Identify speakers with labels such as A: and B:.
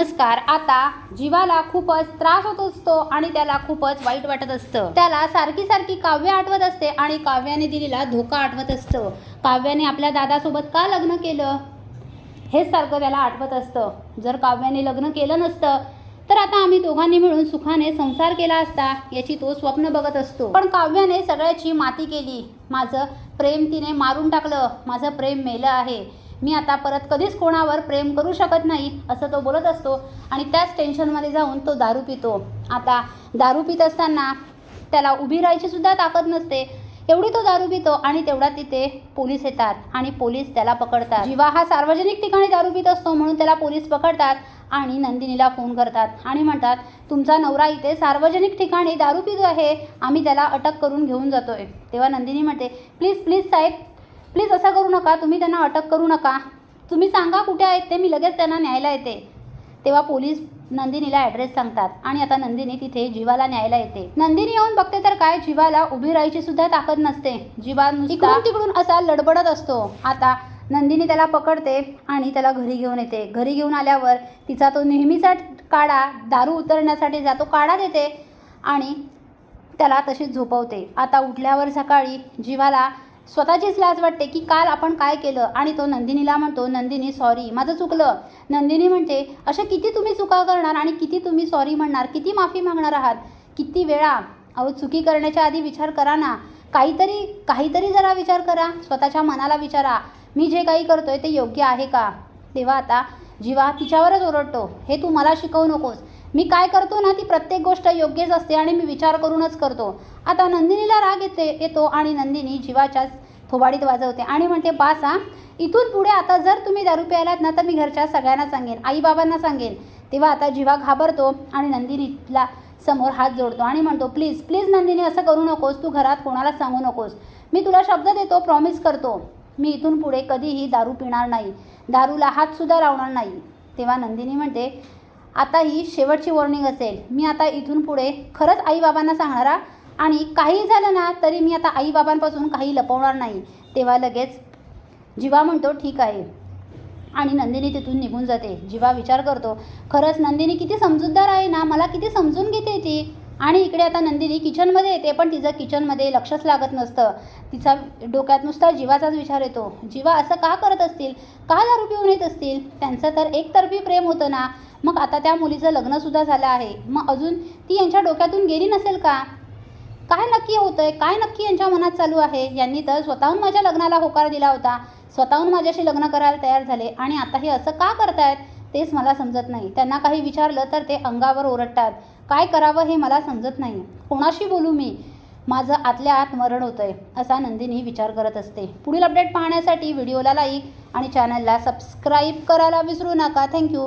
A: नमस्कार आता जीवाला खूपच त्रास होत असतो आणि त्याला खूपच वाईट वाटत असतं. त्याला सारखी सारखी काव्य आठवत असते आणि काव्याने दिलेला धोका आठवत असतं. काव्याने आपल्या दादासोबत का लग्न केलं? हेच सारखं त्याला आठवत असतं. जर काव्याने लग्न केलं नसतं तर आता आम्ही दोघांनी मिळून सुखाने संसार केला असता याची तो स्वप्न बघत असतो. पण काव्याने सगळ्याची माती केली. माझं प्रेम तिने मारून टाकलं. माझं प्रेम मेलं आहे. मी आता परत कधीच कोणावर प्रेम करू शकत नाही असं तो बोलत असतो. आणि त्याच टेन्शनमध्ये जाऊन तो दारू पितो. आता दारू पित असताना त्याला उभी राहायची सुद्धा ताकद नसते. एवढी तो दारू पितो आणि तेवढा तिथे पोलीस येतात आणि पोलीस त्याला पकडतात. जीवा हा सार्वजनिक ठिकाणी दारू पित असतो म्हणून त्याला पोलीस पकडतात आणि नंदिनीला फोन करतात आणि म्हणतात तुमचा नवरा इथे सार्वजनिक ठिकाणी दारू पितो आहे. आम्ही त्याला अटक करून घेऊन जातोय. तेव्हा नंदिनी म्हणते प्लीज प्लीज साहेब नका तुम्ही त्यांना अटक करू नका. तुम्ही सांगा कुठे आहेत ते मी लगेच त्यांना न्यायला येते. तेव्हा पोलीस नंदिनीला ॲड्रेस सांगतात आणि आता नंदिनी तिथे जीवाला न्यायला येते. नंदिनी येऊन बघते तर काय जीवाला उभी राहायची सुद्धा ताकद नसते. जीवा इकडून तिकडून असा लडबडत असतो. आता नंदिनी त्याला पकडते आणि त्याला घरी घेऊन येते. घरी घेऊन आल्यावर तिचा तो नेहमीचा काढा दारू उतरण्यासाठी जातो काढा देते आणि त्याला तशीच झोपवते. आता उठल्यावर सकाळी जीवाला स्वतःचीच लाज वाटते की काल आपण काय केलं? आणि तो नंदिनीला म्हणतो नंदिनी सॉरी माझं चुकलं. नंदिनी म्हणते अशा किती तुम्ही चुका करणार आणि किती तुम्ही सॉरी म्हणणार? किती माफी मागणार आहात? किती वेळा? अहो चुकी करण्याच्या आधी विचार करा ना. काहीतरी काहीतरी जरा विचार करा. स्वतःच्या मनाला विचारा. मी जे काही करतोय ते योग्य आहे का? तेव्हा आता जीवा तिच्यावरच ओरडतो. हे तू मला शिकवू नकोस. मी काय करतो ना ती प्रत्येक गोष्ट योग्यच असते आणि मी विचार करूनच करतो. आता नंदिनीला राग येते येतो आणि नंदिनी जीवाच्याच थोबाडीत वाजवते आणि म्हणते बासा इथून पुढे आता जर तुम्ही दारू प्यायलात ना तर मी घरच्या सगळ्यांना सांगेन आईबाबांना सांगेन. तेव्हा आता जीवा घाबरतो आणि नंदिनीला समोर हात जोडतो आणि म्हणतो प्लीज प्लीज नंदिनी असं करू नकोस तू घरात कोणाला सांगू नकोस. मी तुला शब्द देतो प्रॉमिस करतो. मी इथून पुढे कधीही दारू पिणार नाही. दारूला हातसुद्धा लावणार नाही. तेव्हा नंदिनी म्हणते आता ही शेवटची वॉर्निंग असेल. मी आता इथून पुढे खरंच आईबाबांना सांगणार आणि काही झालं ना तरी मी आता आईबाबांपासून काही लपवणार नाही. तेव्हा लगेच जीवा म्हणतो ठीक आहे. आणि नंदिनी तिथून निघून जाते. जीवा विचार करतो खरंच नंदिनी किती समजूतदार आहे ना? मला किती समजून घेते ती. आणि इकडे आता नंदिनी किचनमध्ये येते पण तिचं किचनमध्ये लक्षच लागत नसतं. तिचा डोक्यात नुसता जीवाचाच विचार येतो. जीवा असं का करत असतील? का दारू पिऊन येत असतील? त्यांचं तर एकतर्फी प्रेम होतं ना. मग आता त्या मुलीचं लग्नसुद्धा झालं आहे. मग अजून ती यांच्या डोक्यातून गेली नसेल का? काय नक्की होतं आहे काय नक्की यांच्या मनात चालू आहे? यांनी तर स्वतःहून माझ्या लग्नाला होकार दिला होता. स्वतःहून माझ्याशी लग्न करायला तयार झाले. आणि आता हे असं का करतायत? तेच मला समजत नाही. त्यांना काही विचारलं तर ते अंगावर ओरडतात. काय करावं हे मला समजत नाही. कोणाशी बोलू मी? माझं आतल्या आत मरण होतंय असा नंदिनी विचार करत असते. पुढील अपडेट पाहण्यासाठी व्हिडिओला लाईक आणि चॅनलला सबस्क्राईब करायला विसरू नका. थँक्यू